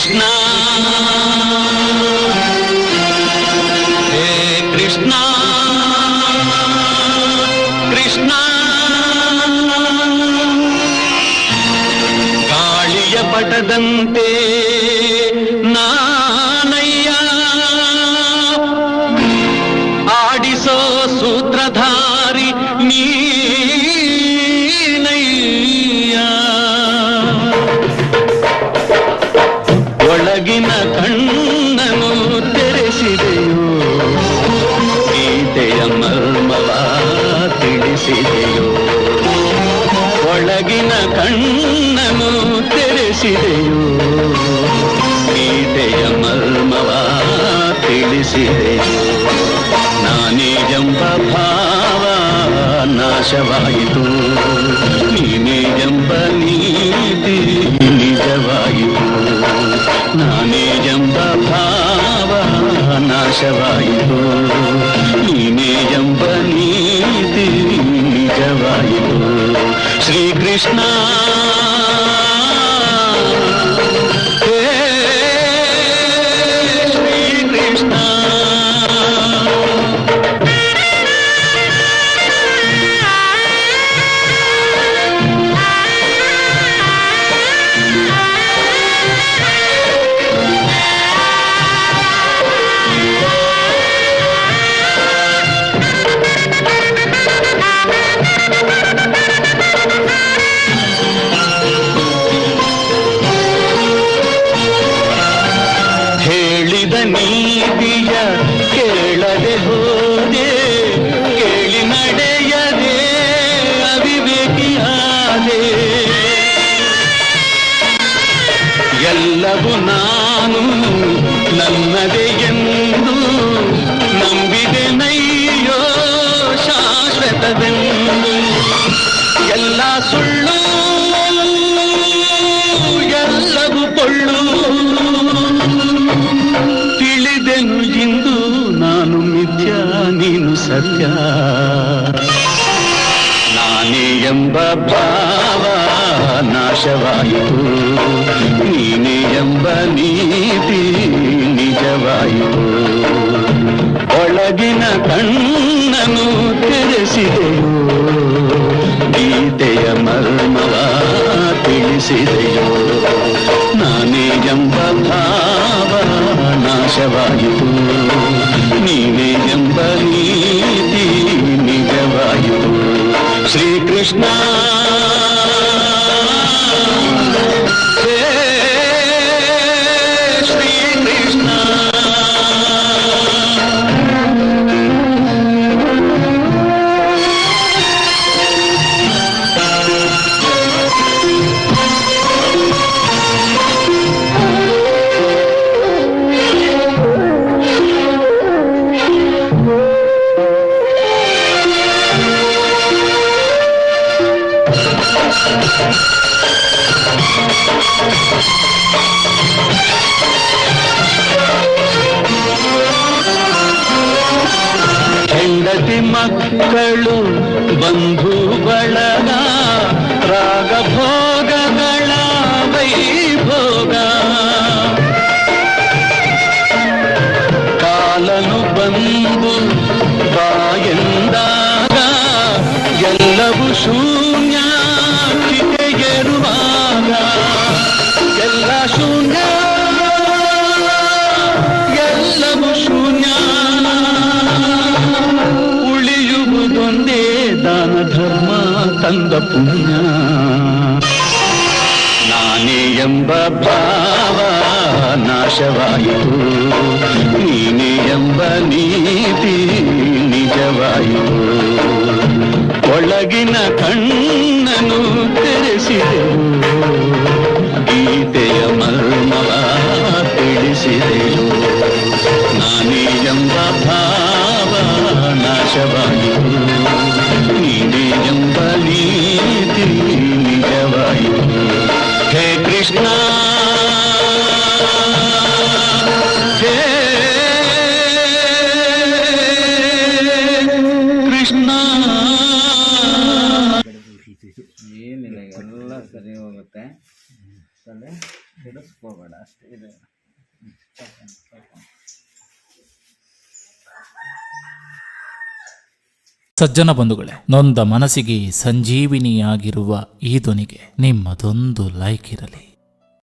कृष्ण। हे कृष्ण। कृष्णा। काळ्यपटदन्ते ಕಣ್ಣನು ತೆರೆಸಿದೆಯೋ ಗೀತೆಯ ಮರ್ಮವ ತಿಳಿಸಿದೆಯೋ ನಾನೇ ಎಂಬ ಭಾವ ನಾಶವಾಯಿತು ನೀನೇ ಎಂಬ ನೀತಿ ನಿಜವಾಯಿತು ನಾನೇ ಎಂಬ ಭಾವ ನಾಶವಾಯಿತು ನೀನೇ ಎಂಬ ನೀತಿ ನಿಜವಾಯಿತು ಶ್ರೀಕೃಷ್ಣ ನೀತಿಯ ಕೇಳದೆ ಹೋದೆ ಕೇಳಿ ನಡೆಯದೆ ಅವಿವೇಕಿಯಾದೆ ಎಲ್ಲವೂ ನಾನು ನನ್ನದೇ ನೀನು ಸತ್ಯ ನಾನೇ ಎಂಬ ಭಾವ ನಾಶವಾಯಿತು ನೀನೇ ಎಂಬ ನೀತಿ ನಿಜವಾಯಿತು ಒಳಗಿನ ಕಣ್ಣನು ತೆರೆಸಿದೆಯೋ ಗೀತೆಯ ಮರ್ಮವ ತಿಳಿಸಿದೆಯೋ ನಾನೇ ಎಂಬ ಭಾವ ನಾಶವಾಯಿತು ನೀನೇ ಎಂಬ ನೀತಿ Krishna. ಹೆಂಡತಿ ಮಕ್ಕಳು ಬಂಧು ಬಳಗ ರಾಗ ತಂದ ಪುಣ್ಯ. ನಾನೇ ಎಂಬ ಭಾವ ನಾಶವಾಯಿತು. ನೀನೇ ಎಂಬ ನೀತಿ ನಿಜವಾಯಿತು. ಒಳಗಿನ ಕಣ್ಣನು ತೆರೆಸಿದೆವು. ಏನಿಲ್ಲ, ಎಲ್ಲ ಸರಿ ಹೋಗುತ್ತೆ. ತಲೆ ಅಷ್ಟೇ ಇದೆ. ಸಜ್ಜನ ಬಂಧುಗಳೇ, ನೊಂದ ಮನಸ್ಸಿಗೆ ಸಂಜೀವಿನಿಯಾಗಿರುವ ಈ ಧ್ವನಿಗೆ ನಿಮ್ಮದೊಂದು ಲೈಕ್ ಇರಲಿ.